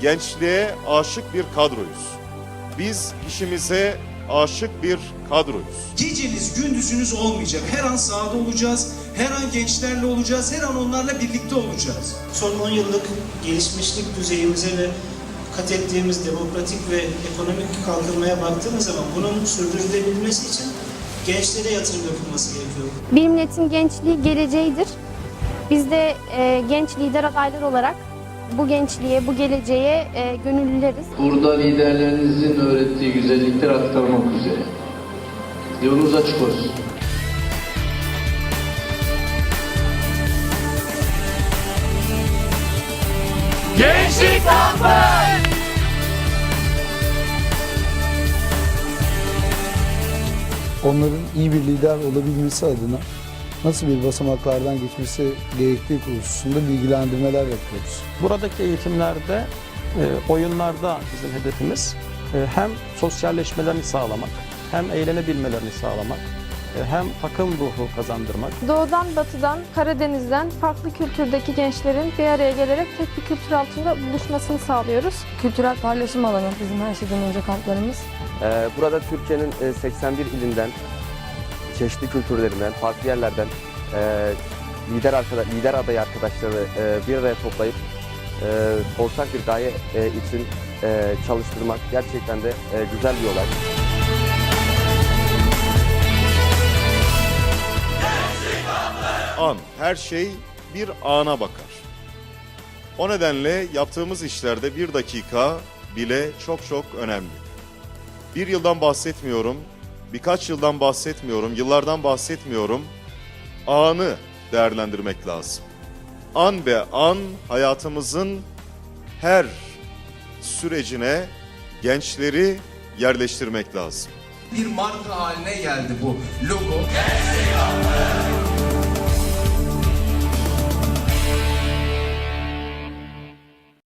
gençliğe aşık bir kadroyuz. Biz işimize aşık bir kadroyuz. Geceniz gündüzünüz olmayacak. Her an sahada olacağız. Her an gençlerle olacağız. Her an onlarla birlikte olacağız. Son 10 yıllık gelişmişlik düzeyimize ve kat ettiğimiz demokratik ve ekonomik kalkınmaya baktığımız zaman bunun sürdürülebilmesi için gençlere yatırım yapılması gerekiyor. Bir milletin gençliği geleceğidir. Biz de e, genç lider adaylar olarak bu gençliğe, bu geleceğe e, gönüllüleriz. Burada liderlerinizin öğrettiği güzellikler aktarmak üzere. Yolunuz açık olsun. onların iyi bir lider olabilmesi adına nasıl bir basamaklardan geçmesi gerektiği hususunda bilgilendirmeler yapıyoruz. Buradaki eğitimlerde, e, oyunlarda bizim hedefimiz e, hem sosyalleşmelerini sağlamak, hem eğlenebilmelerini sağlamak, e, hem takım ruhu kazandırmak. Doğudan, batıdan, Karadeniz'den farklı kültürdeki gençlerin bir araya gelerek tek bir kültür altında buluşmasını sağlıyoruz. Kültürel paylaşım alanı bizim her şeyden önce kamplarımız. Burada Türkiye'nin e, 81 ilinden, çeşitli kültürlerinden, farklı yerlerden e, lider arkada, lider adayı arkadaşları e, bir araya toplayıp e, ortak bir gaye e, için e, çalıştırmak gerçekten de e, güzel bir olay. An, her şey bir ana bakar. O nedenle yaptığımız işlerde bir dakika bile çok çok önemli. Bir yıldan bahsetmiyorum, birkaç yıldan bahsetmiyorum, yıllardan bahsetmiyorum. Anı değerlendirmek lazım. An ve an hayatımızın her sürecine gençleri yerleştirmek lazım. Bir marka haline geldi bu logo.